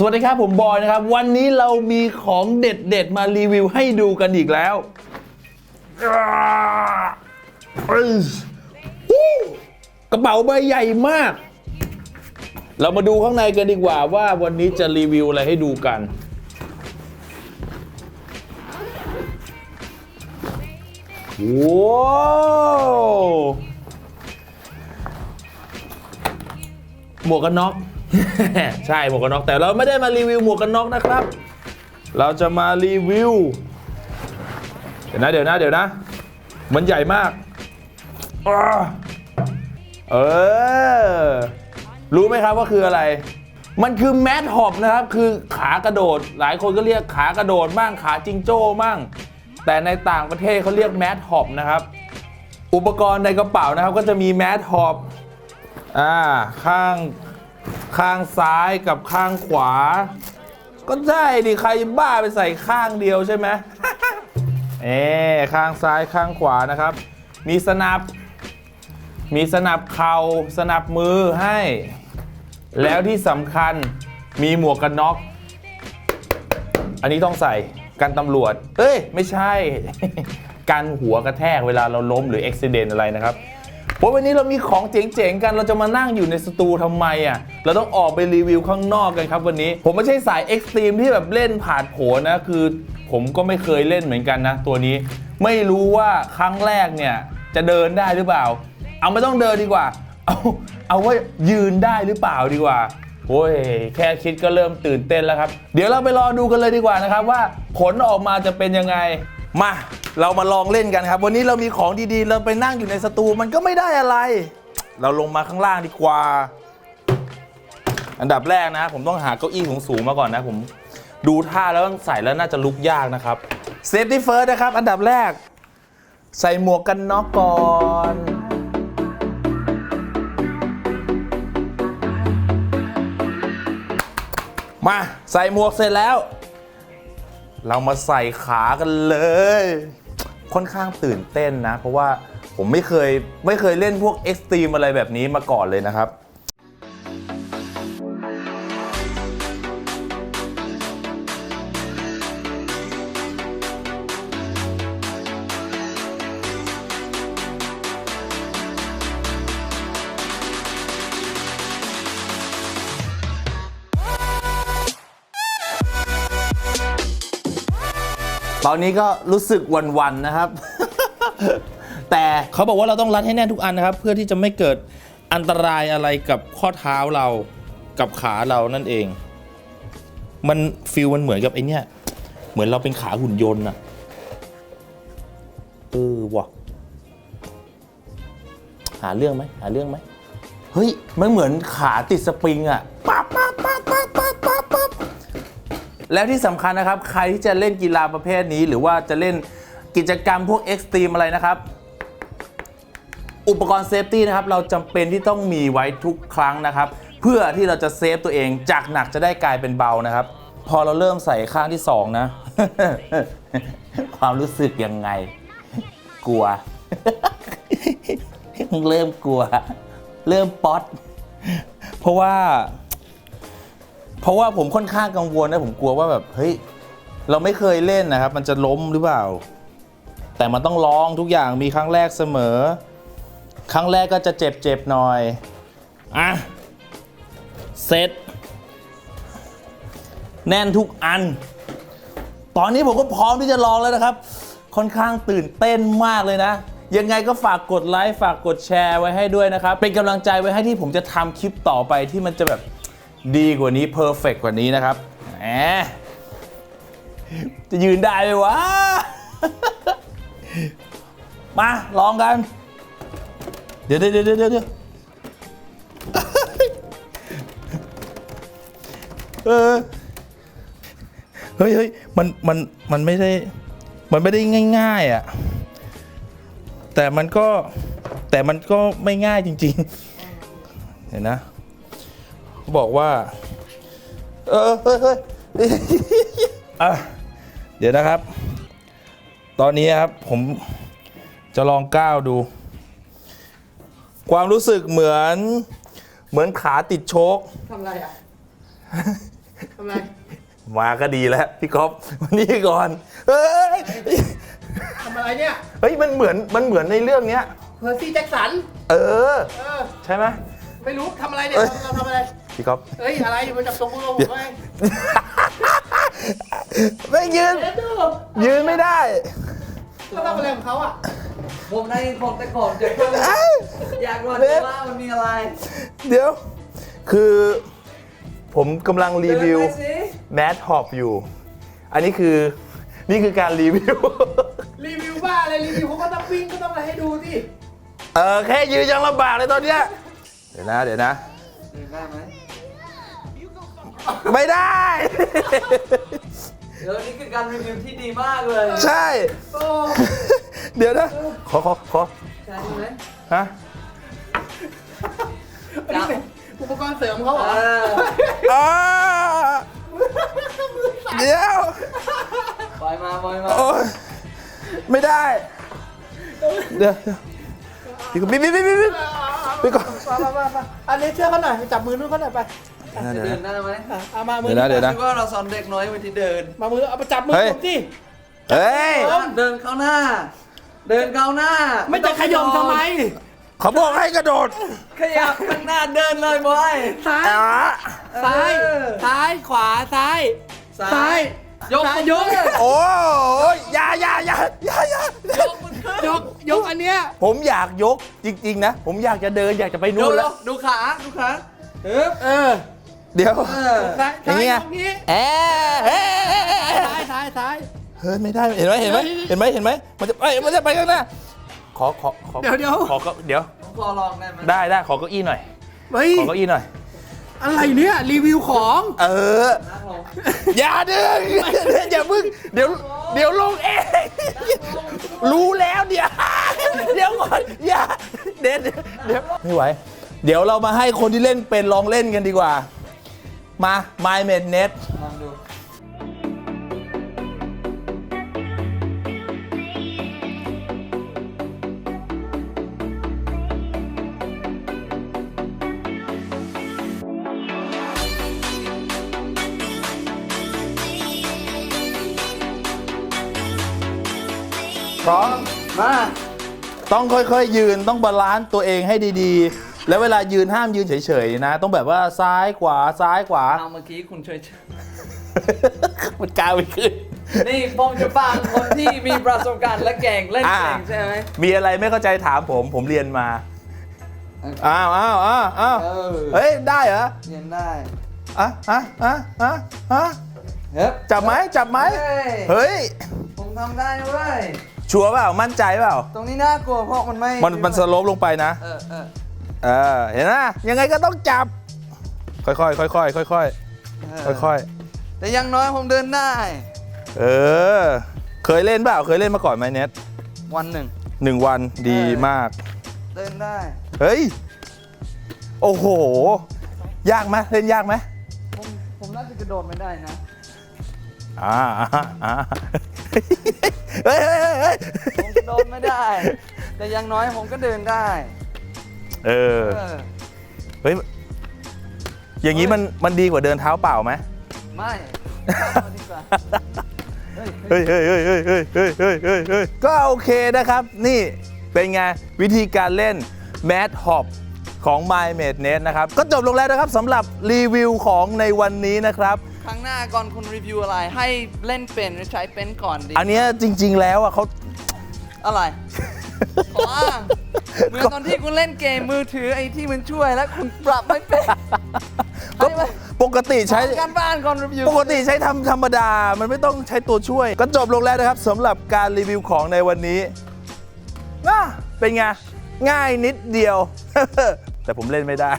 สวัสดีครับผมบอยนะครับ วันนี้เรามีของเด็ดๆ มารีวิวให้ดูกันอีกแล้วกระเป๋าใบใหญ่มาก เรามาดูข้างในกันดีกว่าว่าวันนี้จะรีวิวอะไรให้ดูกัน ว้าวหมวกกันน็อก ใช่หมวกกันน็อกแต่เราไม่ได้มารีวิวหมวกกันน็อกนะครับ เราจะมารีวิว เดี๋ยวนะเดี๋ยวนะเดี๋ยวนะ มันใหญ่มากอเออ รู้ไหมครับว่าคืออะไร มันคือแมทฮอปนะครับ คือขากระโดด หลายคนก็เรียกขากระโดดมั่งขาจิงโจ้มั่ง แต่ในต่างประเทศเขาเรียกแมทฮอปนะครับ อุปกรณ์ในกระเป๋านะครับ ก็จะมีแมทฮอปอ่าข้าง ข้างซ้ายกับข้างขวา ก็ได้ดิใครบ้าไปใส่ข้างเดียวใช่ไหมเอข้างซ้ายข้างขวานะครับ มีสนับ มีสนับเข่าสนับมือให้ แล้วที่สำคัญมีหมวกกันน็อก อันนี้ต้องใส่กันตำรวจ เอ้ย ไม่ใช่กันหัวกระแทกเวลาเราล้มหรืออุบิเหตุอะไรนะครับ เพราะวันนี้เรามีของเจ๋งๆกันเราจะมานั่งอยู่ในสตูทำไมอะเราต้องออกไปรีวิวข้างนอกกันครับวันนี้ ผมไม่ใช่สายเอ็กซ์ตรีมที่แบบเล่นผ่านโผนนะคือ ผมก็ไม่เคยเล่นเหมือนกันนะ ตัวนี้ไม่รู้ว่าครั้งแรกเนี่ยจะเดินได้หรือเปล่า เอาไม่ต้องเดินดีกว่า เอาเอาว่ายืนได้หรือเปล่าดีกว่าโอ้ยแค่คิดก็เริ่มตื่นเต้นแล้วครับ เดี๋ยวเราไปรอดูกันเลยดีกว่านะครับว่าผลออกมาจะเป็นยังไง มาเรามาลองเล่นกันครับ วันนี้เรามีของดีๆ เราไปนั่งอยู่ในสตูมันก็ไม่ได้อะไร เราลงมาข้างล่างดีกว่า อันดับแรกนะ ผมต้องหาเก้าอี้สูงๆมาก่อนนะผมดูท่าแล้วต้องใส่แล้วน่าจะลุกยากนะครับเซฟตี้เฟิร์สนะครับ อันดับแรก ใส่หมวกกันน็อกก่อนมาใส่หมวกเสร็จแล้ว เรามาใส่ขากันเลย ค่อนข้างตื่นเต้นนะ เพราะว่าผมไม่เคยไม่เคยเล่นพวกเอ็กซ์ตรีมอะไรแบบนี้มาก่อนเลยนะครับ ตอนนี้ก็รู้สึกวันๆนะครับ แต่เขาบอกว่าเราต้องรัดให้แน่นทุกอันนะครับ เพื่อที่จะไม่เกิดอันตรายอะไรกับข้อเท้าเรากับขาเรานั่นเอง มันฟิลมันเหมือนกับไอเนี้ยเหมือนเราเป็นขาหุ่นยนต์อะเออว่ะหาเรื่องไหมหาเรื่องไหมเฮ้ยมันเหมือนขาติดสปริงอะปั๊บปั๊บปั๊บปั๊บปั๊บปั๊บปั๊บ แล้วที่สำคัญนะครับ ใครที่จะเล่นกีฬาประเภทนี้ หรือว่าจะเล่นกิจกรรมพวกเอ็กซ์ตรีมอะไรนะครับ อุปกรณ์เซฟตี้นะครับ เราจำเป็นที่ต้องมีไว้ทุกครั้งนะครับ เพื่อที่เราจะเซฟตัวเองจากหนักจะได้กลายเป็นเบานะครับ พอเราเริ่มใส่ข้างที่สองนะ ความรู้สึกยังไง กลัวเริ่มกลัว เริ่มป๊อตเพราะว่า เพราะว่าผมค่อนข้างกังวลนะผมกลัวว่าแบบเฮ้ยเราไม่เคยเล่นนะครับ มันจะล้มหรือเปล่า แต่มันต้องลองทุกอย่างมีครั้งแรกเสมอ ครั้งแรกก็จะเจ็บๆหน่อยอะเสร็จแน่นทุกอัน ตอนนี้ผมก็พร้อมที่จะลองแล้วนะครับ ค่อนข้างตื่นเต้นมากเลยนะ ยังไงก็ฝากกดไลค์ฝากกดแชร์ไว้ให้ด้วยนะครับ เป็นกำลังใจไว้ให้ที่ผมจะทำคลิปต่อไปที่มันจะแบบ ดีกว่านี้เพอร์เฟกกว่านี้นะครับแหมจะยืนได้ไหมวะ มาลองกัน เดี๋ยวเดี๋ยวเดี๋ยวเดี๋ยวเออเฮ้ยเฮ้ยมัน มัน มันไม่ได้ มันไม่ได้ง่ายๆอะ แต่มันก็ แต่มันก็ไม่ง่ายจริง ๆ เห็นนะ บอกว่า เออเฮ้ยเฮ้ยอะเดี๋ยวนะครับ ตอนนี้ครับผมจะลองก้าวดู ความรู้สึกเหมือน เหมือนขาติดโชคทำอะไรอะทำไมมาก็ดีแล้วพี่ก๊อฟมานี่ก่อนเฮ้ยทำอะไรเนี่ยเฮ้ยมันเหมือนมันเหมือนในเรื่องเนี้ยเพอร์ซี่แจ็คสัน เออเออใช่ไหมไม่รู้ทำอะไรเนี่ยเอ้ยเราทำอะไร พี่ก๊อฟเฮ้ยอะไรมาจับตรงมือผมไว้ไม่ยืนเดี๋ยวดูยืนไม่ได้เขาทำอะไรของเขาอะผมได้ยินผมแต่ก่อนจะพูดเอ้ยอยากรู้เล็บว่ามันมีอะไรเดี๋ยว คือผมกำลังรีวิว เดินไปสิแมทฮอปอยู่ อันนี้คือนี่คือการรีวิว รีวิวบ้าอะไรรีวิวเขาก็ต้องวิ่งก็ต้องอะไรให้ดูสิเออแค่ยืนยังลำบากเลยตอนเนี้ย เดี๋ยวนะ เดี๋ยวนะเดินได้ไหม ไม่ได้ เดี๋ยวนี่คือการรีวิวที่ดีมากเลยใช่ โอ้เดี๋ยวนะ ขอขอขอใช่ไหมฮะอันนี้เป็นอุปกรณ์เสริมเขาเหรอเอออ่าเดี๋ยวปล่อยมาปล่อยมาโอ๊ยไม่ได้ เดี๋ยวพี่ก็บิ๊บบิ๊บบิ๊บบิ๊บพี่ก็มามามามาอันนี้เชื่อเขาหน่อยจับมือนู้นเขาหน่อยไป จะเดินได้ไหมอะเอามามือเดี๋ยวนะเดี๋ยวนะ คิดว่าเราสอนเด็กน้อยวิธีเดิน มามือเอาไปจับมือเฮ้ย ผมสิ เฮ้ยเดินเข้าหน้า เดินเข้าหน้าไม่จะขยมทำไมเขาบอกให้กระโดดขยับข้างหน้าเดินเลยบอยซ้าย อะซ้าย เออซ้าย ขวา ซ้าย ซ้าย ยกซ้ายมือยก โอ้ยอยาอยาอยาอยาอยายกมือขึ้นยก ยกอันเนี้ย ผมอยากยกจริง ๆ นะ ผมอยากจะเดินอยากจะไปดูนู่นแล้วดูขาดูขาเอ๊บเออ เดี๋ยวเออซ้ายอย่างซ้ายเงี้ย ตรงนี้เอ๊ะเอ๊ะเอ๊ะเอ๊ะซ้ายซ้ายซ้าย เฮ้ยไม่ได้เห็นไหมเห็นไหมเห็นไหมเห็นไหมมันจะไปมันจะไปข้างหน้าขอขอขอเดี๋ยวเดี๋ยว ขอเก้าเดี๋ยวผมขอลองได้ไหมได้ได้ขอเก้าอี้หน่อยเฮ้ย ขอเก้าอี้หน่อย อะไรเนี่ย รีวิวของ เออนั่งลงอย่าดึงอย่าพึ่งเดี๋ยวเดี๋ยวลงเองรู้แล้วเดี๋ยวเดี๋ยวก่อนอย่าเด็ดเดี๋ยวไม่ไหว เดี๋ยวเรามาให้คนที่เล่นเป็นลองเล่นกันดีกว่า มา My m a d Net ลองดูพร้อมมา ต้องค่อยๆ ยืนต้องบาลานซ์ตัวเองให้ดีๆ แล้วเวลายืนห้ามยืนเฉยๆนะ ต้องแบบว่าซ้ายขวาซ้ายขวา เอาเมื่อกี้คุณช่วยมันกลายไปขึ้น นี่ผมจะฟังคนที่มีประสบการณ์และเก่งเล่นอ่าเก่งใช่ไหมมีอะไรไม่เข้าใจถามผมผมเรียนมา อ้าวอ้าวอ้าวอ้าวเออเฮ้ย ได้เหรอ เรียนได้ อะอะอะอะอะเฮ้ยจับไหมจับไหมเฮ้ยเฮ้ยผมทำได้เว้ยชัวร์เปล่า มั่นใจเปล่า ตรงนี้น่ากลัวเพราะมันไม่ มันมันสโลปลงไปนะ เออเออ เออเห็นนะยังไงก็ต้องจับ ค่อยๆค่อยๆค่อยเออๆค่อยแต่อยังน้อยผมเดินได้ๆเออ เคยเล่นเปล่าเคยเล่นมาก่อนไหมเน็ตวันหนึ่งหนึ่งวันดีเออมาก เดินได้ เฮ้ย โอ้โห ยากไหมเล่นยากไหมผมผมน่าจะกระโดดไม่ได้นะอ่าอ่าอ่าเฮ้ยเฮ้ยเฮ้ยเฮ้ยผมกระโดดไม่ได้ แต่อยังน้อยผมก็เดินได้ เออเออ เฮ้ย อย่างนี้มันมันดีกว่าเดินเท้าเปล่าไหมไม่เอาดีกว่าเฮ้ยเฮ้ยเฮ้ยเฮ้ยเฮ้ยเฮ้ยเฮ้ยเฮ้ยเฮ้ยเฮ้ยก็โอเคนะครับ นี่เป็นไงวิธีการเล่น Mad Hop ของ My m a d Net นะครับ ก็จบลงแล้วนะครับสำหรับรีวิวของในวันนี้นะครับ ครั้งหน้าก่อนคุณรีวิวอะไรให้เล่นเป็นหรือใช้เป็นก่อนดี อันเนี้ยจริง ๆ แล้วอะเขาอะไร ขออ้างเหมือนตอนที่คุณเล่นเกมมือถือไอ้ที่มันช่วยแล้วคุณปรับไม่เป็นก็ไปไปปกติใช้ทำการบ้านก่อนรีวิว ปกติใช้ทำธรรมดา มันไม่ต้องใช้ตัวช่วย ก็จบลงแล้วนะครับสำหรับการรีวิวของในวันนี้น่าเป็นไง ง่ายนิดเดียว แต่ผมเล่นไม่ได้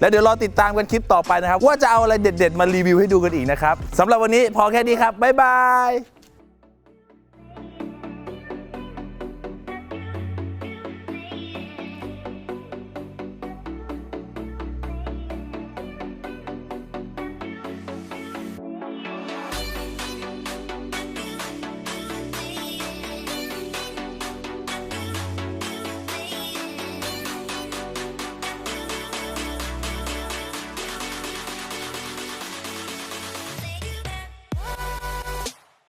แล้วเดี๋ยวรอติดตามกันคลิปต่อไปนะครับ ว่าจะเอาอะไรเด็ด ๆ มารีวิวให้ดูกันอีกนะครับสำหรับวันนี้พอแค่นี้ครับ บ๊ายบาย